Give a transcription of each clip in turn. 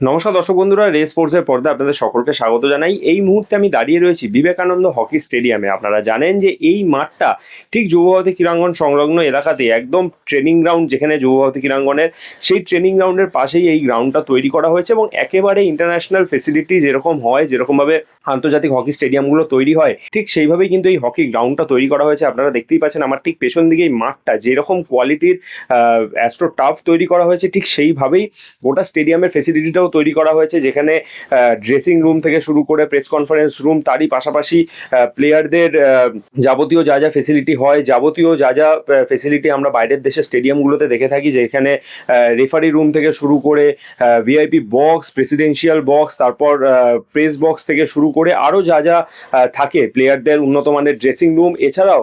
নমস্কার দর্শক বন্ধুরা, রে স্পোর্টসের পর্দা আপনাদের সকলকে স্বাগত জানাই। এই মুহূর্তে আমি দাঁড়িয়ে রয়েছি বিবেকানন্দ হকি স্টেডিয়ামে। আপনারা জানেন যে এই মাঠটা ঠিক যুবভারতী ক্রীড়াঙ্গন সংলগ্ন এলাকাতে একদম ট্রেনিং গ্রাউন্ড যেখানে যুবভারতী ক্রীড়াঙ্গনের সেই ট্রেনিং গ্রাউন্ডের পাশেই এই গ্রাউন্ডটা তৈরি করা হয়েছে এবং একেবারে ইন্টারন্যাশনাল ফেসিলিটি যেরকম হয়, যেরকমভাবে আন্তর্জাতিক হকি স্টেডিয়ামগুলো তৈরি হয়, ঠিক সেইভাবেই কিন্তু এই হকি গ্রাউন্ডটা তৈরি করা হয়েছে। আপনারা দেখতেই পাচ্ছেন আমার ঠিক পেছন দিকে এই মাঠটা, যেরকম কোয়ালিটির অ্যাস্ট্রো টাফ তৈরি করা হয়েছে, ঠিক সেইভাবেই গোটা স্টেডিয়ামের ফেসিলিটিটাও তৈরি করা হয়েছে, যেখানে ড্রেসিং রুম থেকে শুরু করে প্রেস কনফারেন্স রুম তারই পাশাপাশি প্লেয়ারদের যাবতীয় যা যা ফেসিলিটি হয়, যাবতীয় যা যা ফেসিলিটি আমরা বাইরের দেশের স্টেডিয়ামগুলোতে দেখে থাকি, যেখানে রেফারি রুম থেকে শুরু করে ভিআইপি বক্স প্রেসিডেন্সিয়াল বক্স তারপর প্রেস বক্স থেকে শুরু করে আরও যা যা থাকে প্লেয়ারদের উন্নত মানের ড্রেসিং রুম এছাড়াও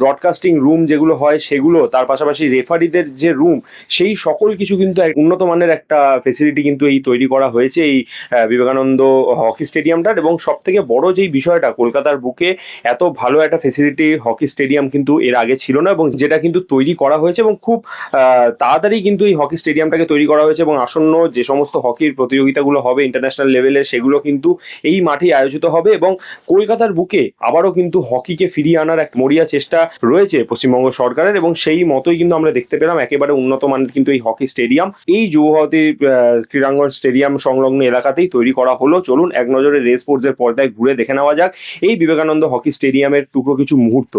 ব্রডকাস্টিং রুম যেগুলো হয় সেগুলো, তার পাশাপাশি রেফারিদের যে রুম সেই সকল কিছু কিন্তু উন্নত মানের একটা ফেসিলিটি কিন্তু এই তৈরি করা হয়েছে এই বিবেকানন্দ হকি স্টেডিয়ামটার এবং সব থেকে বড় যেই বিষয়টা কলকাতার বুকে এত ভালো একটা ফেসিলিটি হকি স্টেডিয়াম কিন্তু এর আগে ছিল না এবং যেটা কিন্তু তৈরি করা হয়েছে এবং খুব তাড়াতাড়ি কিন্তু এই হকি স্টেডিয়ামটাকে তৈরি করা হয়েছে এবং আসন্ন যে সমস্ত হকির প্রতিযোগিতাগুলো হবে ইন্টারন্যাশনাল লেভেলে সেগুলো কিন্তু এই মাঠেই আয়োজিত হবে এবং কলকাতার বুকে আবারও কিন্তু হকিকে ফিরিয়ে আনার এক মরিয়া চেষ্টা রয়েছে পশ্চিমবঙ্গ সরকারের এবং সেই মতোই কিন্তু আমরা দেখতে পেলাম একেবারে উন্নত মানের কিন্তু এই হকি স্টেডিয়াম। এই যুবভারতী ক্রীড়াঙ্গন স্টেডিয়াম সংলগ্ন এলাকাতেই তৈরি করা হলো। চলুন এক নজরে রেস স্পোর্টসের পর্দায় ঘুরে দেখে নেওয়া যাক। এই বিবেকানন্দ হকি স্টেডিয়ামের টুকরো কিছু মুহূর্ত।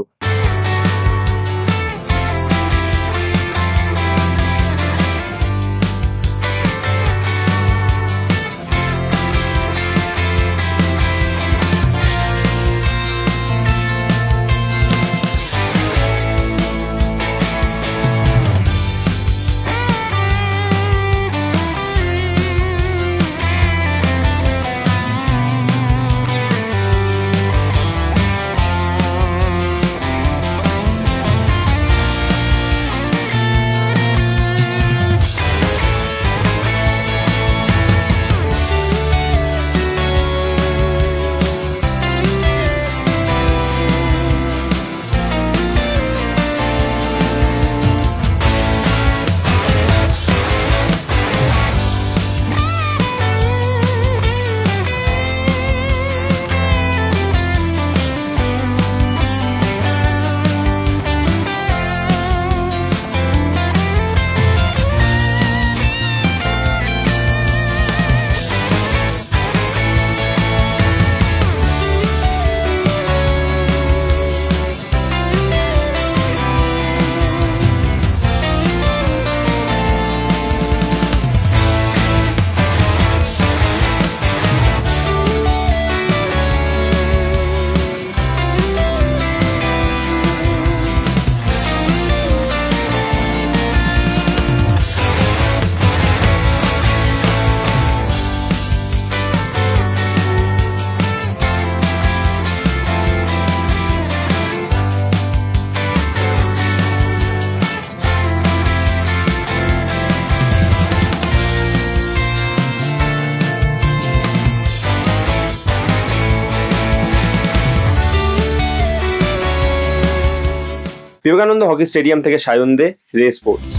বিবেকানন্দ হকি স্টেডিয়াম থেকে সায়ন দে রে স্পোর্টস।